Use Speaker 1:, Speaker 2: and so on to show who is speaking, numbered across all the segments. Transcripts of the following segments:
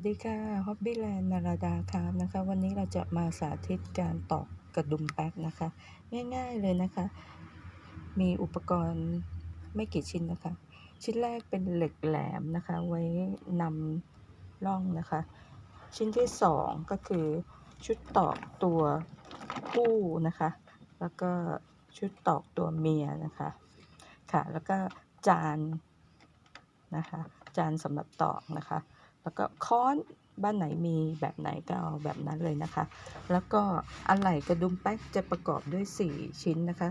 Speaker 1: สดีค่ะ Hobbyland นาราดาครับนะคะ วันนี้เราจะมาสาธิตการตอกกระดุมแป๊กนะคะ ง่ายๆเลยนะคะ มีอุปกรณ์ไม่กี่ชิ้นนะคะ ชิ้นแรกเป็นเหล็กแหลมนะคะ ไว้นำร่องนะคะ ชิ้นที่สองก็คือชุดตอกตัวผู้นะคะ แล้วก็ชุดตอกตัวเมียนะคะค่ะ แล้วก็จานนะคะ จานสำหรับตอกนะคะ แล้วก็ค้อนบ้านไหนมีแบบไหนก็เอาแบบนั้นเลยนะคะ แล้วก็อะไหล่กระดุมแป๊กจะประกอบด้วย 4 ชิ้นนะคะ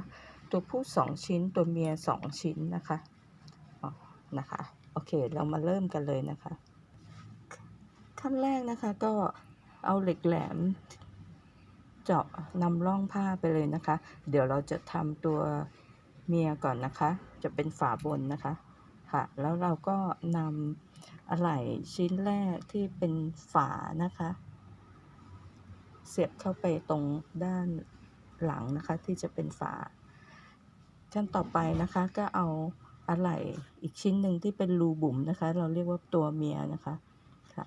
Speaker 1: ตัวผู้ 2 ชิ้น ตัวเมีย 2 ชิ้นนะคะอ๋อนะคะ โอเค เรามาเริ่มกันเลยนะคะ ขั้นแรกนะคะก็เอาเหล็กแหลมเจาะนำร่องผ้าไปเลยนะคะ เดี๋ยวเราจะทำตัวเมียก่อนนะคะ จะเป็นฝาบนนะคะ ค่ะ แล้วเราก็นำอะไหล่ชิ้นแรกที่เป็นฝานะคะ เสียบเข้าไปตรงด้านหลังนะคะที่จะเป็นฝา ขั้นต่อไปนะคะก็เอาอะไหล่อีกชิ้นหนึ่งที่เป็นรูบุ๋มนะคะ เราเรียกว่าตัวเมียนะคะค่ะ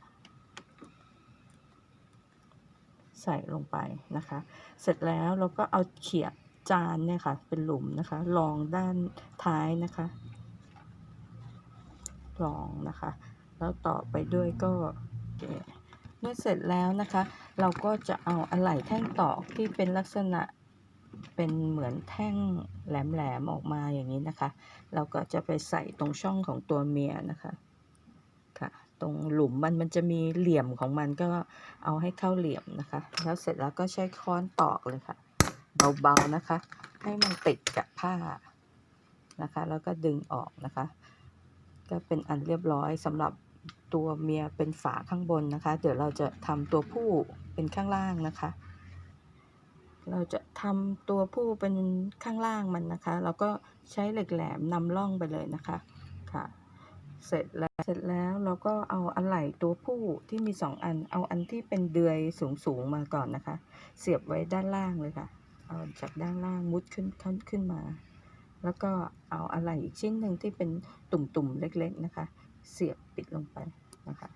Speaker 1: ใส่ลงไปนะคะ เสร็จแล้วเราก็เอาเขียบจานเนี่ยค่ะ เป็นหลุมนะคะรองด้านท้ายนะคะ รองนะคะ แล้วต่อไปด้วยก็เมื่อเสร็จแล้วนะคะ เราก็จะเอาอะไหล่แท่งตอกที่เป็นลักษณะเป็นเหมือนแท่งแหลมๆออกมาอย่างนี้นะคะ เราก็จะไปใส่ตรงช่องของตัวเมียนะคะค่ะตรงหลุมมันมันจะมีเหลี่ยมของมันก็เอาให้เข้าเหลี่ยมนะคะ แล้วเสร็จแล้วก็ใช้ค้อนตอกเลยค่ะ เบาๆนะคะ ให้มันติดกับผ้านะคะ แล้วก็ดึงออกนะคะ ก็เป็นอันเรียบร้อยสำหรับตัวเมียเป็นฝาข้างบนนะคะ เดี๋ยวเราจะทำตัวผู้เป็นข้างล่างนะคะ เราจะทำตัวผู้เป็นข้างล่างมันนะคะ เราก็ใช้เหล็กแหลมนำล่องไปเลยนะคะค่ะ เสร็จแล้วเสร็จแล้วเราก็เอาอะไหล่ตัวผู้ที่มีสองอัน เอาอันที่เป็นเดือยสูงๆมาก่อนนะคะ เสียบไว้ด้านล่างเลยค่ะ เอาจากด้านล่างมุดขึ้นขึ้นขึ้นมา แล้วก็เอาอะไหล่อีกชิ้นหนึ่งที่เป็นตุ่มๆเล็กๆนะคะ เสียบปิดลงไปนะคะ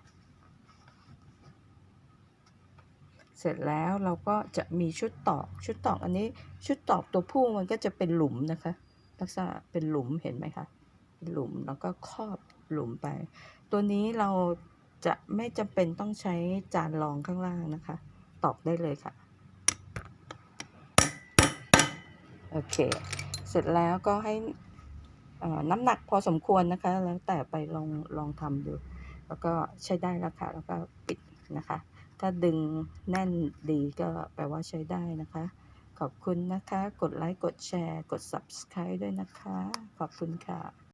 Speaker 1: เสร็จแล้วเราก็จะมีชุดตอกชุดตอกอันนี้ชุดตอกตัวผู้มันก็จะเป็นหลุมนะคะ ลักษณะเป็นหลุมเห็นไหมคะเป็นหลุมแล้วก็ครอบหลุมไป ตัวนี้เราจะไม่จำเป็นต้องใช้จานรองข้างล่างนะคะ ตอกได้เลยค่ะ โอเค สร็จแล้วก็ให้น้ำหนักพอสมควรนะคะ แล้วแต่ไปลองลองทำดู แล้วก็ใช้ได้แล้วค่ะ แล้วก็ปิดนะคะ ถ้าดึงแน่นดีก็แปลว่าใช้ได้นะคะ ขอบคุณนะคะ กดไลค์ กดแชร์ กด subscribe ด้วยนะคะ ขอบคุณค่ะ